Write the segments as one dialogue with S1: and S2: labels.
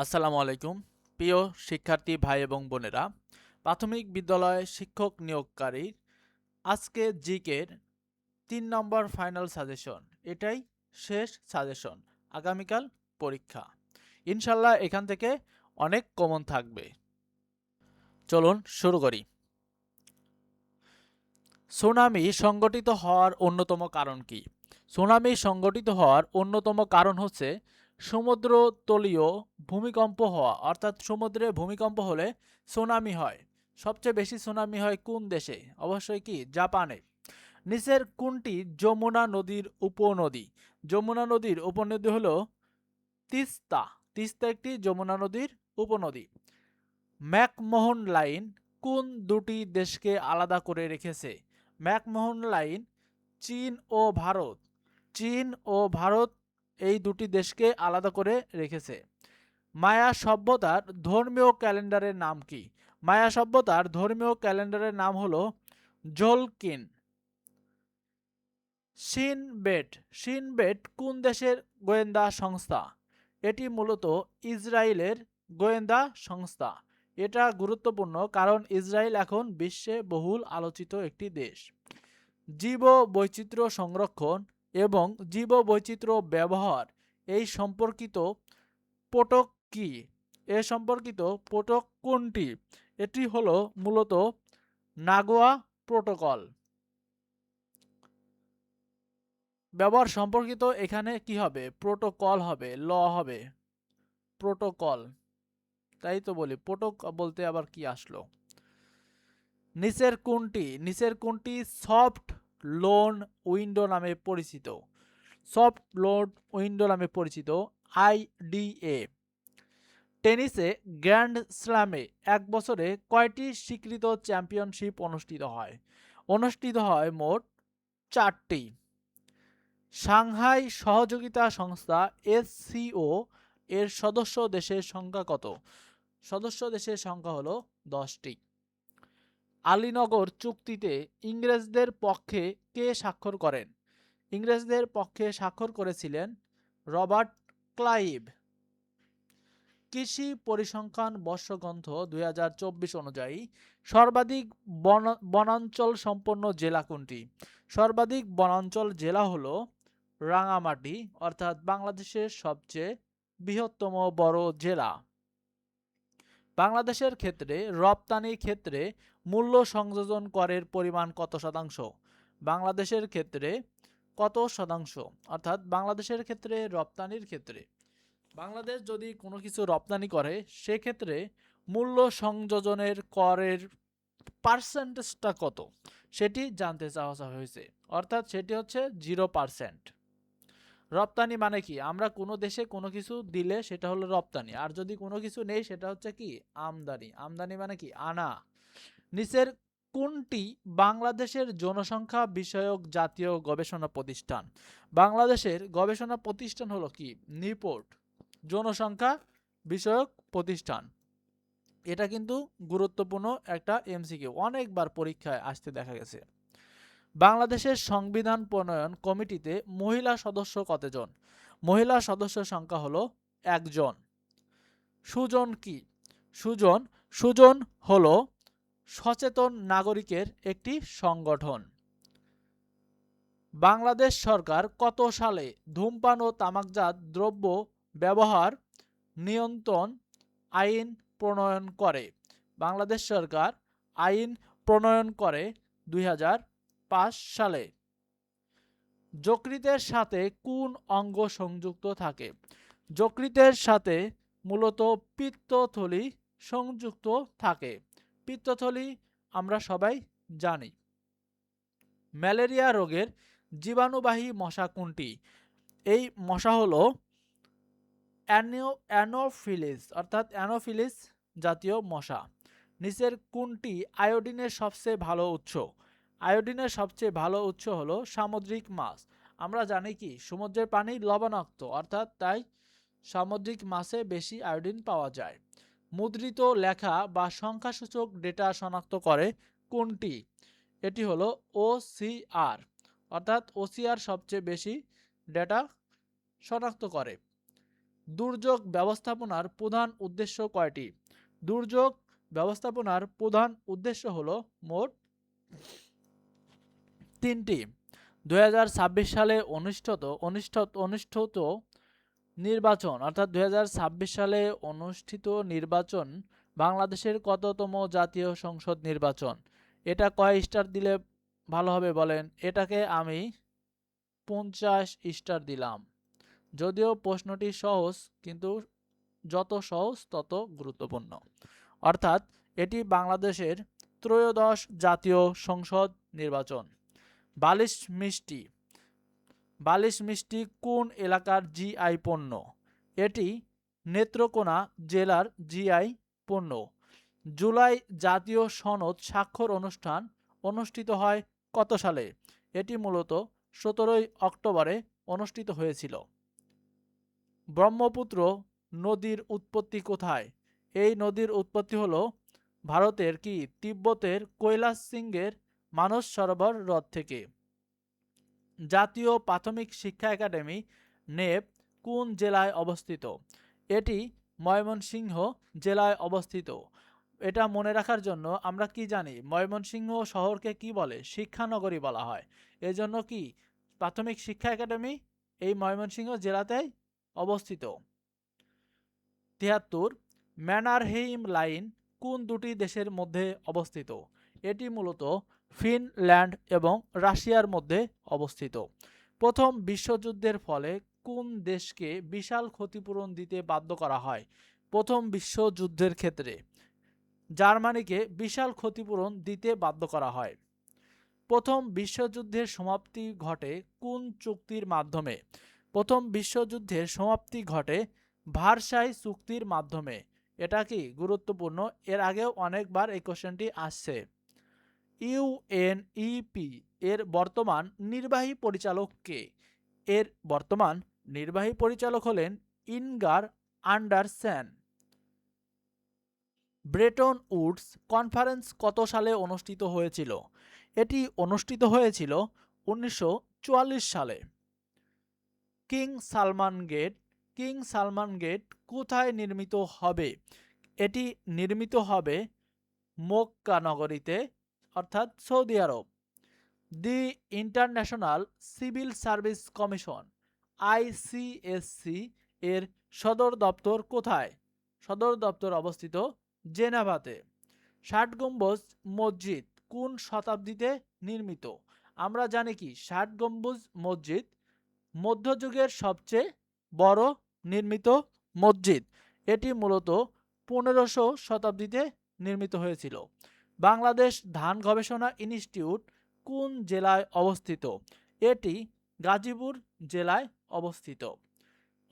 S1: আসসালামু আলাইকুম। প্রিয় শিক্ষার্থী ভাই এবং বোনেরা, প্রাথমিক বিদ্যালয়ে শিক্ষক নিয়োগকারী, আজকে জিকের তিন নম্বর ফাইনাল সাজেশন, এটাই শেষ সাজেশন, আগামীকাল পরীক্ষা। ইনশাল্লাহ এখান থেকে অনেক কমন থাকবে। চলুন শুরু করি। সুনামি সংগঠিত হওয়ার অন্যতম কারণ কি? সুনামি সংগঠিত হওয়ার অন্যতম কারণ হচ্ছে সমুদ্র তলীয় ভূমিকম্প হওয়া, অর্থাৎ সমুদ্রে ভূমিকম্প হলে সুনামি হয়। সবচেয়ে বেশি সুনামি হয় কোন দেশে? অবশ্যই কি? জাপানে। নিচের কোনটি যমুনা নদীর উপনদী? যমুনা নদীর উপনদী হলো তিস্তা। তিস্তা একটি যমুনা নদীর উপনদী। ম্যাকমোহন লাইন কোন দুটি দেশকে আলাদা করে রেখেছে? ম্যাকমোহন লাইন চীন ও ভারত। চীন ও ভারত এই দুটি দেশকে আলাদা করে রেখেছে। মায়া সভ্যতার ধর্মীয় ক্যালেন্ডারের নাম কি? মায়া সভ্যতার ধর্মীয় ক্যালেন্ডারের নাম হলো জোলকিন সিনবেট। সিনবেট কোন দেশের গোয়েন্দা সংস্থা? এটি মূলত ইসরায়েলের গোয়েন্দা সংস্থা। এটা গুরুত্বপূর্ণ কারণ ইসরায়েল এখন বিশ্বে বহুল আলোচিত একটি দেশ। জীব বৈচিত্র্য সংরক্ষণ এবং জীব বৈচিত্র্য ব্যবহার, এই সম্পর্কিত পোটক কি? এ সম্পর্কিত পোটক কোনটি? এটি হলো মূলত নাগোয়া প্রোটোকল। ব্যবহার সম্পর্কিত এখানে কি হবে? প্রোটোকল হবে, ল হবে। প্রোটোকল। তাই তো বলি প্রোটোক বলতে আবার কি আসলো? নিচের কোনটি? নিচের কোনটি সফট লোন উইন্ডো নামে পরিচিত। সফট লোন উইন্ডো নামে পরিচিত। আইডিএ টেনিসে গ্র্যান্ড স্ল্যামে এক বছরে কয়টি স্বীকৃত চ্যাম্পিয়নশিপ অনুষ্ঠিত হয়? অনুষ্ঠিত হয় মোট চারটি। সাংহাই সহযোগিতা সংস্থা এসসিও এর সদস্য দেশের সংখ্যা কত? সদস্য দেশের সংখ্যা হলো দশটি। আলীনগর চুক্তিতে ইংরেজদের পক্ষে কে স্বাক্ষর করেন? ইংরেজদের পক্ষে স্বাক্ষর করেছিলেন রবার্ট ক্লাইভ। কৃষি পরিসংখ্যান বর্ষগ্রন্থ দুই হাজার চব্বিশ অনুযায়ী সর্বাধিক বন, বনাঞ্চল সম্পন্ন জেলা কোনটি? সর্বাধিক বনাঞ্চল জেলা হল রাঙামাটি, অর্থাৎ বাংলাদেশের সবচেয়ে বৃহত্তম বড় জেলা। বাংলাদেশের ক্ষেত্রে রপ্তানি ক্ষেত্রে মূল্য সংযোজন করের পরিমাণ কত শতাংশ? বাংলাদেশের ক্ষেত্রে কত শতাংশ? অর্থাৎ বাংলাদেশের ক্ষেত্রে, রপ্তানির ক্ষেত্রে। বাংলাদেশ যদি কোনো কিছু রপ্তানি করে, সেক্ষেত্রে মূল্য সংযোজনের করের পার্সেন্টেজটা কত? সেটি জানতে চাওয়া হয়েছে। অর্থাৎ সেটি হচ্ছে জিরো পার্সেন্ট রপ্তানি মানে কি? আমরা কোনো দেশে কোনো কিছু দিলে সেটা হলো রপ্তানি। আর যদি কোনো কিছু নেই, সেটা হচ্ছে কি? আমদানি। আমদানি মানে কি? আনা। নিচের কোনটি বাংলাদেশের জনসংখ্যা বিষয়ক জাতীয় গবেষণা প্রতিষ্ঠান? বাংলাদেশের গবেষণা প্রতিষ্ঠান হলো কি? নিপোর্ট। জনসংখ্যা বিষয়ক প্রতিষ্ঠান। এটা কিন্তু গুরুত্বপূর্ণ একটা এমসিকে অনেকবার পরীক্ষায় আসতে দেখা গেছে। বাংলাদেশের সংবিধান প্রণয়ন কমিটিতে মহিলা সদস্য কতজন? মহিলা সদস্য সংখ্যা হলো একজন। সুজন কি? সুজন সুজন হলো সচেতন নাগরিকের একটি সংগঠন। বাংলাদেশ সরকার কত সালে ধূমপান ও তামাকজাত দ্রব্য ব্যবহার নিয়ন্ত্রণ আইন প্রণয়ন করে? বাংলাদেশ সরকার আইন প্রণয়ন করে দুই হাজার সালে। যকৃতের সাথে কোন অঙ্গ সংযুক্ত থাকে? যকৃতের সাথে মূলত পিত্তথলি সংযুক্ত থাকে। পিত্তথলি আমরা সবাই জানি। ম্যালেরিয়া রোগের জীবাণুবাহী মশা কোনটি? এই মশা হলো অ্যানোফিলিস, অর্থাৎ অ্যানোফিলিস জাতীয় মশা। নিচের কোনটি আয়োডিনের সবচেয়ে ভালো উৎস? আয়োডিনের সবচেয়ে ভালো উৎস হলো সামুদ্রিক মাছ। আমরা জানি কি, সমুদ্রের পানি লবণাক্ত, অর্থাৎ তাই সামুদ্রিক মাছে বেশি আয়োডিন পাওয়া যায়। মুদ্রিত লেখা বা সংখ্যাসূচক ডেটা শনাক্ত করে কোনটি? এটি হলো ওসিআর, অর্থাৎ ওসিআর সবচেয়ে বেশি ডেটা শনাক্ত করে। দুর্যোগ ব্যবস্থাপনার প্রধান উদ্দেশ্য কয়টি? দুর্যোগ ব্যবস্থাপনার প্রধান উদ্দেশ্য হলো মোট তিনটি। দু হাজার ছাব্বিশ সালে অনুষ্ঠিত অনুষ্ঠিত অনুষ্ঠিত নির্বাচন, অর্থাৎ দু হাজার ছাব্বিশ সালে অনুষ্ঠিত নির্বাচন বাংলাদেশের কততম জাতীয় সংসদ নির্বাচন? এটা কয় স্টার দিলে ভালো হবে বলেন? এটাকে আমি পঞ্চাশ স্টার দিলাম। যদিও প্রশ্নটি সহজ, কিন্তু যত সহজ, তত গুরুত্বপূর্ণ। অর্থাৎ এটি বাংলাদেশের ত্রয়োদশ জাতীয় সংসদ নির্বাচন। বালিশ মিষ্টি। বালিশ মিষ্টি কোন এলাকার জিআই পণ্য? এটি নেত্রকোনা জেলার জিআই পণ্য। জুলাই জাতীয় সনদ স্বাক্ষর অনুষ্ঠান অনুষ্ঠিত হয় কত সালে? এটি মূলত সতেরোই অক্টোবরে অনুষ্ঠিত হয়েছিল। ব্রহ্মপুত্র নদীর উৎপত্তি কোথায়? এই নদীর উৎপত্তি হলো ভারতের কি তিব্বতের কৈলাস সিংহের মানস সরোবর হ্রদ থেকে। জাতীয় প্রাথমিক শিক্ষা একাডেমি, নেপ, কোন জেলায় অবস্থিত? এটি ময়মনসিংহ জেলায় অবস্থিত। এটা মনে রাখার জন্য আমরা কি জানি, ময়মনসিংহ শহরকে কি বলে? শিক্ষানগরী বলা হয়। এজন্য কি প্রাথমিক শিক্ষা একাডেমি এই ময়মনসিংহ জেলাতেই অবস্থিত? তিয়াত্তর, ম্যানারহেইম লাইন কোন দুটি দেশের মধ্যে অবস্থিত? এটি মূলত ফিনল্যান্ড এবং রাশিয়ার মধ্যে অবস্থিত। প্রথম বিশ্বযুদ্ধের ফলে কোন দেশকে বিশাল ক্ষতিপূরণ দিতে বাধ্য করা হয়? প্রথম বিশ্বযুদ্ধের ক্ষেত্রে জার্মানিকে বিশাল ক্ষতিপূরণ দিতে বাধ্য করা হয়। প্রথম বিশ্বযুদ্ধের সমাপ্তি ঘটে কোন চুক্তির মাধ্যমে? প্রথম বিশ্বযুদ্ধের সমাপ্তি ঘটে ভারসাই চুক্তির মাধ্যমে। এটা কি গুরুত্বপূর্ণ? এর আগেও অনেকবার এই কোশ্চেনটি আসছে। ইউএনইপি এর বর্তমান নির্বাহী পরিচালক কে? এর বর্তমান নির্বাহী পরিচালক হলেন Inger Andersen Bretton Woods conference কত সালে অনুষ্ঠিত হয়েছিল? এটি অনুষ্ঠিত হয়েছিল উনিশশো চুয়াল্লিশ সালে। King Salman gate, king Salman gate কোথায় নির্মিত হবে? এটি নির্মিত হবে মক্কা নগরীতে অর্থাৎ Saudi Arab. The international civil service commission ICSC এর সদর দপ্তর কোথায়? সদর দপ্তর অবস্থিত জেনাভাতে। ষাট গম্বুজ মসজিদ কোন শতাব্দীতে নির্মিত? আমরা জানি কি, ষাট গম্বুজ মসজিদ মধ্যযুগের সবচেয়ে বড় নির্মিত মসজিদ। এটি মূলত পনেরোশো শতাব্দীতে নির্মিত হয়েছিল। বাংলাদেশ ধান গবেষণা ইনস্টিটিউট কোন জেলায় অবস্থিত? এটি গাজীপুর জেলায় অবস্থিত।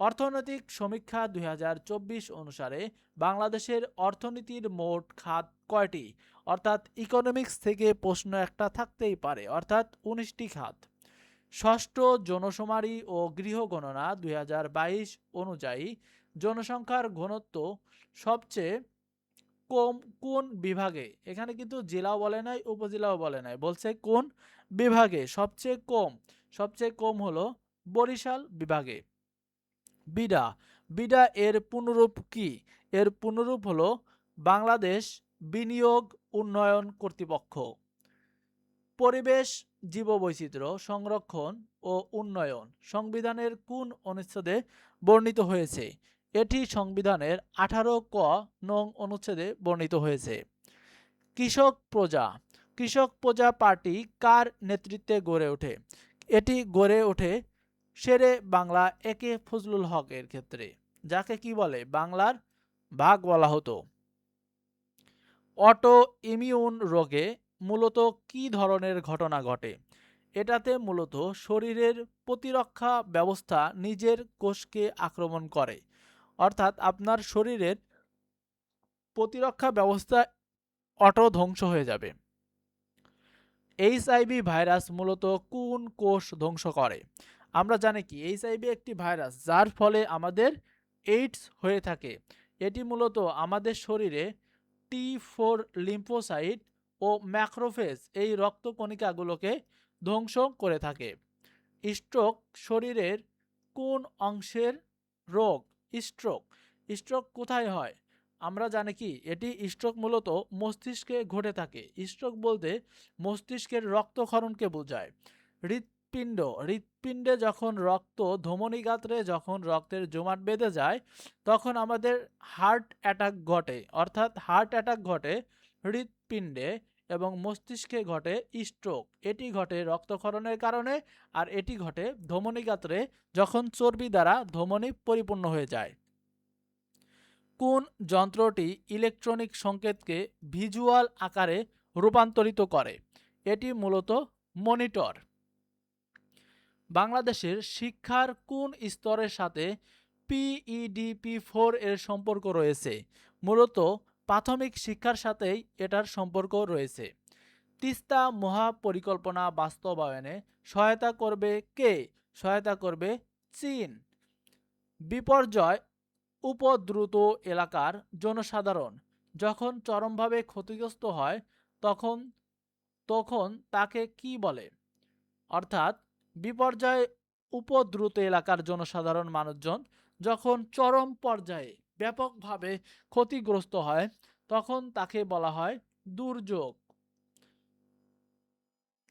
S1: অর্থনৈতিক সমীক্ষা দু হাজার চব্বিশ অনুসারে বাংলাদেশের অর্থনীতির মোট খাত কয়টি? অর্থাৎ ইকোনমিক্স থেকে প্রশ্ন একটা থাকতেই পারে, অর্থাৎ উনিশটি খাত। ষষ্ঠ জনসমারি ও গৃহ গণনা দুই অনুযায়ী জনসংখ্যার ঘনত্ব সবচেয়ে কম, কোন বিভাগে? এখানে কিন্তু জেলাও বলে নাই, উপজেলাও বলে নাই। বলছে কোন বিভাগে? সবচেয়ে কম সবচেয়ে কম হলো বরিশাল বিভাগে। বিডা বিডা এর পুনরূপ কি? এর পুনরূপ হলো বাংলাদেশ বিনিয়োগ উন্নয়ন কর্তৃপক্ষ। পরিবেশ, জীববৈচিত্র্য, সংরক্ষণ ও উন্নয়ন সংবিধানের কোন অনুচ্ছেদে বর্ণিত হয়েছে? এটি সংবিধানের আঠারো ক নং অনুচ্ছেদে বর্ণিত হয়েছে। কৃষক প্রজা কৃষক প্রজা পার্টি কার নেতৃত্বে গড়ে ওঠে? এটি গড়ে ওঠে শেরে বাংলা একে ফজলুল হকের ক্ষেত্রে। যাকে কি বলে? বাংলার ভাগ বলা হতো। অটো ইমিউন রোগে মূলত কি ধরনের ঘটনা ঘটে? এটাতে মূলত শরীরের প্রতিরক্ষা ব্যবস্থা নিজের কোষকে আক্রমণ করে। অর্থাৎ আপনার শরীরের প্রতিরক্ষা ব্যবস্থা অটো ধ্বংস হয়ে যাবে। এইচআইভি ভাইরাস মূলত কোন কোষ ধ্বংস করে? আমরা জানি কি এইচআইভি একটি ভাইরাস যার ফলে আমাদের এইডস হয়ে থাকে। এটি মূলত আমাদের শরীরে টি ফোর লিম্ফোসাইট ও ম্যাক্রোফেজ, এই রক্তকণিকাগুলোকে ধ্বংস করে থাকে। স্ট্রোক শরীরের কোন অংশের রোগ? স্ট্রোক স্ট্রোক কোথায় হয়? আমরা জানি কি, এটি স্ট্রোক মূলত মস্তিষ্কে ঘটে থাকে। স্ট্রোক বলতে মস্তিষ্কের রক্তক্ষরণকে বোঝায়। হৃৎপিণ্ড। হৃৎপিণ্ডে যখন রক্ত ধমনী গাত্রে যখন রক্তের জমাট বেঁধে যায়, তখন আমাদের হার্ট অ্যাটাক ঘটে। অর্থাৎ হার্ট অ্যাটাক ঘটে হৃৎপিণ্ডে। এবং মস্তিষ্কে ঘটে স্ট্রোক এটি ঘটে রক্তক্ষরণের কারণে আর এটি ঘটে ধমনী গাত্রে, যখন চর্বি দ্বারা ধমনী পরিপূর্ণ হয়ে যায়। কোন যন্ত্রটি ইলেকট্রনিক সংকেতকে ভিজুয়াল আকারে রূপান্তরিত করে? এটি মূলত মনিটর বাংলাদেশের শিক্ষার কোন স্তরের সাথে পিইডিপি ফোর এর সম্পর্ক রয়েছে? মূলত প্রাথমিক শিক্ষার সাথেই এটার সম্পর্ক রয়েছে। তিস্তা মহাপরিকল্পনা বাস্তবায়নে সহায়তা করবে কে? সহায়তা করবে চীন। বিপর্যয় উপদ্রুত এলাকার জনসাধারণ। যখন চরমভাবে ক্ষতিগ্রস্ত হয়, তখন তখন তাকে কি বলে? অর্থাৎ বিপর্যয় উপদ্রুত এলাকার জনসাধারণ মানুষজন যখন চরম পর্যায়ে ব্যাপকভাবে ক্ষতিগ্রস্ত হয়, তখন তাকে বলা হয় দুর্যোগ।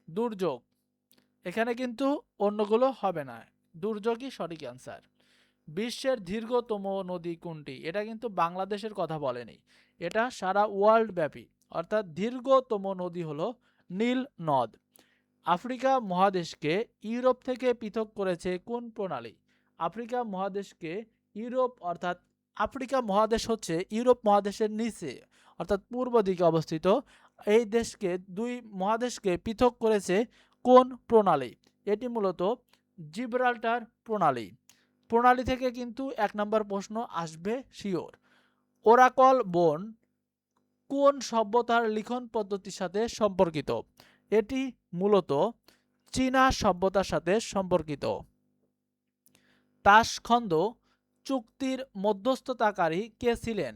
S1: দুর্যোগ। এখানে কিন্তু অন্যগুলো হবে না। দুর্যোগই সঠিক অ্যান্সার বিশ্বের দীর্ঘতম নদী কোনটি? এটা কিন্তু বাংলাদেশের কথা বলেনি। এটা সারা ওয়ার্ল্ড ব্যাপী। অর্থাৎ দীর্ঘতম নদী হলো নীল নদ। আফ্রিকা মহাদেশকে ইউরোপ থেকে পৃথক করেছে কোন প্রণালী? আফ্রিকা মহাদেশকে ইউরোপ অর্থাৎ আফ্রিকা মহাদেশ হচ্ছে ইউরোপ মহাদেশের নিচে, অর্থাৎ পূর্ব দিকে অবস্থিত। এই দেশকে, দুই মহাদেশকে পৃথক করেছে কোন প্রণালী? এটি মূলত জিব্রাল্টার প্রণালী। প্রণালী থেকে কিন্তু এক নম্বর প্রশ্ন আসবে শিওর। ওরাকল বন কোন সভ্যতার লিখন পদ্ধতির সাথে সম্পর্কিত? এটি মূলত চীনা সভ্যতার সাথে সম্পর্কিত। তাসখন্দ চুক্তির মধ্যস্থতাকারী কে ছিলেন?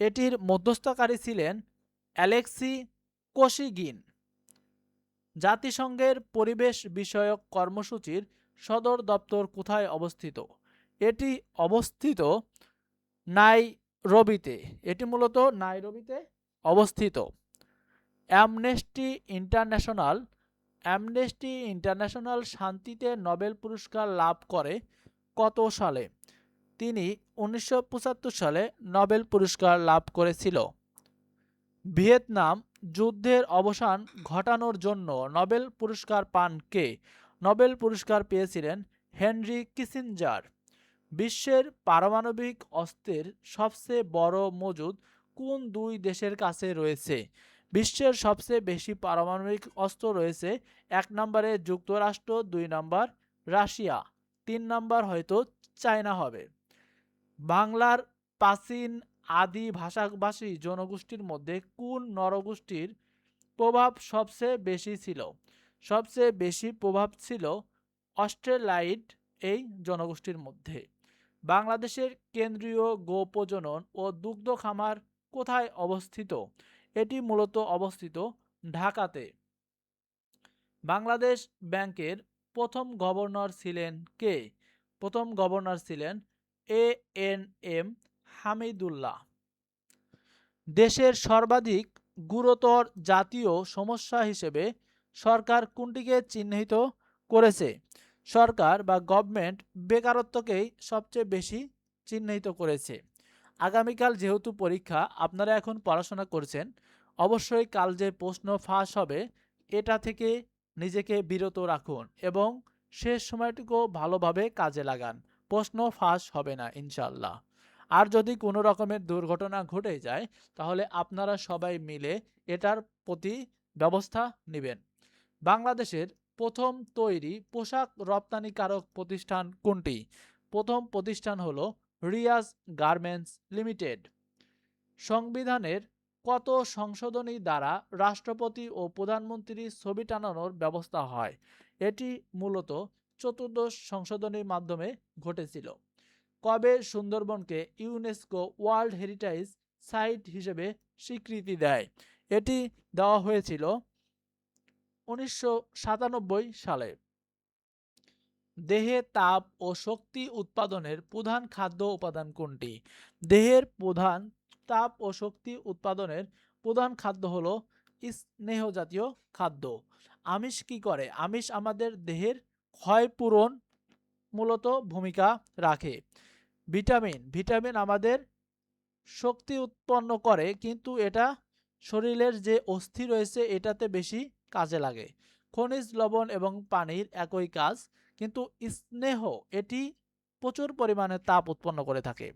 S1: এটির মধ্যস্থকারী ছিলেন অ্যালেক্সি কোশিগিন। জাতিসংঘের পরিবেশ বিষয়ক কর্মসূচির সদর দপ্তর কোথায় অবস্থিত? এটি অবস্থিত নাইরবিতে। এটি মূলত নাইরবিতে অবস্থিত। অ্যামনেস্টি ইন্টারন্যাশনাল অ্যামনেস্টি ইন্টারন্যাশনাল শান্তিতে নোবেল পুরস্কার লাভ করে কত সালে? তিনি উনিশশো পঁচাত্তর সালে নোবেল পুরস্কার লাভ করেছিল। ভিয়েতনাম যুদ্ধের অবসান ঘটানোর জন্য নোবেল পুরস্কার পান কে? নোবেল পুরস্কার পেয়েছিলেন হেনরি কিসিঞ্জার। বিশ্বের পারমাণবিক অস্ত্রের সবচেয়ে বড় মজুদ কোন দুই দেশের কাছে রয়েছে? বিশ্বের সবচেয়ে বেশি পারমাণবিক অস্ত্র রয়েছে এক নম্বরে যুক্তরাষ্ট্র, দুই নম্বর রাশিয়া, তিন নম্বর হয়তো চায়না হবে। বাংলার প্রাচীন আদি ভাষাভাষী জনগোষ্ঠীর মধ্যে কোন নরগোষ্ঠীর প্রভাব সবচেয়ে বেশি ছিল? সবচেয়ে বেশি প্রভাব ছিল অস্ট্রেলাইট এই জনগোষ্ঠীর মধ্যে। বাংলাদেশের কেন্দ্রীয় গো প্রজনন ও দুগ্ধ খামার কোথায় অবস্থিত? এটি মূলত অবস্থিত ঢাকাতে। বাংলাদেশ ব্যাংকের প্রথম গভর্নর ছিলেন কে? প্রথম গভর্নর ছিলেন এ এন এম হামিদুল্লাহ। দেশের সর্বাধিক গুরুতর জাতীয় সমস্যা হিসেবে সরকার কোনটিকে চিহ্নিত করেছে? সরকার বা গভর্নমেন্ট বেকারত্বকেই সবচেয়ে বেশি চিহ্নিত করেছে। আগামীকাল যেহেতু পরীক্ষা, আপনারা এখন পড়াশোনা করছেন, অবশ্যই কাল যে প্রশ্ন ফাঁস হবে, এটা থেকে নিজেকে বিরত রাখুন এবং শেষ সময়টুকু ভালোভাবে কাজে লাগান। প্রশ্ন ফাঁস হবে না, ইনশাল্লাহ। আর যদি কোনো রকমের দুর্ঘটনা ঘটে যায়, তাহলে আপনারা সবাই মিলে এটার প্রতি ব্যবস্থা নেবেন। বাংলাদেশের প্রথম তৈরি পোশাক রপ্তানিকারক প্রতিষ্ঠান কোনটি? প্রথম প্রতিষ্ঠান হলো রিয়াজ গার্মেন্টস লিমিটেড। সংবিধানের কত সংশোধনী দ্বারা রাষ্ট্রপতি ও প্রধানমন্ত্রীর ছবি টানানোর ব্যবস্থা হয়? এটি মূলত চতুর্দশ সংশোধনীর মাধ্যমে ঘটেছিল। কবে সুন্দরবনকে ইউনেস্কো ওয়ার্ল্ড হেরিটেজ সাইট হিসেবে স্বীকৃতি দেয়? এটি দেওয়া হয়েছিল উনিশশো সালে। দেহে তাপ ও শক্তি উৎপাদনের প্রধান খাদ্য উপাদান কোনটি? দেহের প্রধান তাপ ও শক্তি উৎপাদনের প্রধান খাদ্য হলো স্নেহ জাতীয় খাদ্য। আমিষ কি করে? আমিষ আমাদের দেহের ক্ষয় পূরণ মূলত ভূমিকা রাখে। ভিটামিন ভিটামিন আমাদের শক্তি উৎপন্ন করে, কিন্তু এটা শরীরের যে অস্থি রয়েছে, এটাতে বেশি কাজে লাগে। খনিজ, লবণ এবং পানির একই কাজ, কিন্তু স্নেহ, এটি প্রচুর পরিমাণে তাপ উৎপন্ন করে থাকে।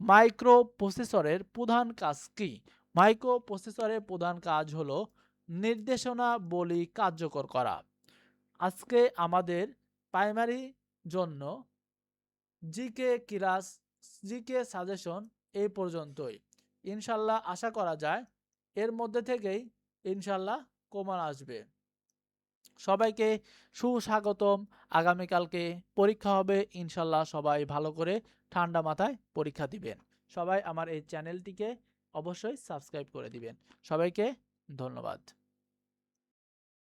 S1: মাইক্রো প্রসেসরের প্রধান কাজ কি? মাইক্রো প্রসেসরের প্রধান কাজ হলো নির্দেশনা বলি কার্যকর করা। আজকে আমাদের প্রাইমারি জন্য জিকে কিরাস জিকে সাজেশন এই পর্যন্তই। ইনশাল্লাহ আশা করা যায় এর মধ্যে থেকেই ইনশাল্লাহ কমান আসবে। সবাইকে সুস্বাগতম। আগামীকালকে পরীক্ষা হবে। ইনশাল্লাহ সবাই ভালো করে ঠান্ডা মাথায় পরীক্ষা দিবেন। সবাই আমার এই চ্যানেলটিকে অবশ্যই সাবস্ক্রাইব করে দিবেন। সবাইকে ধন্যবাদ।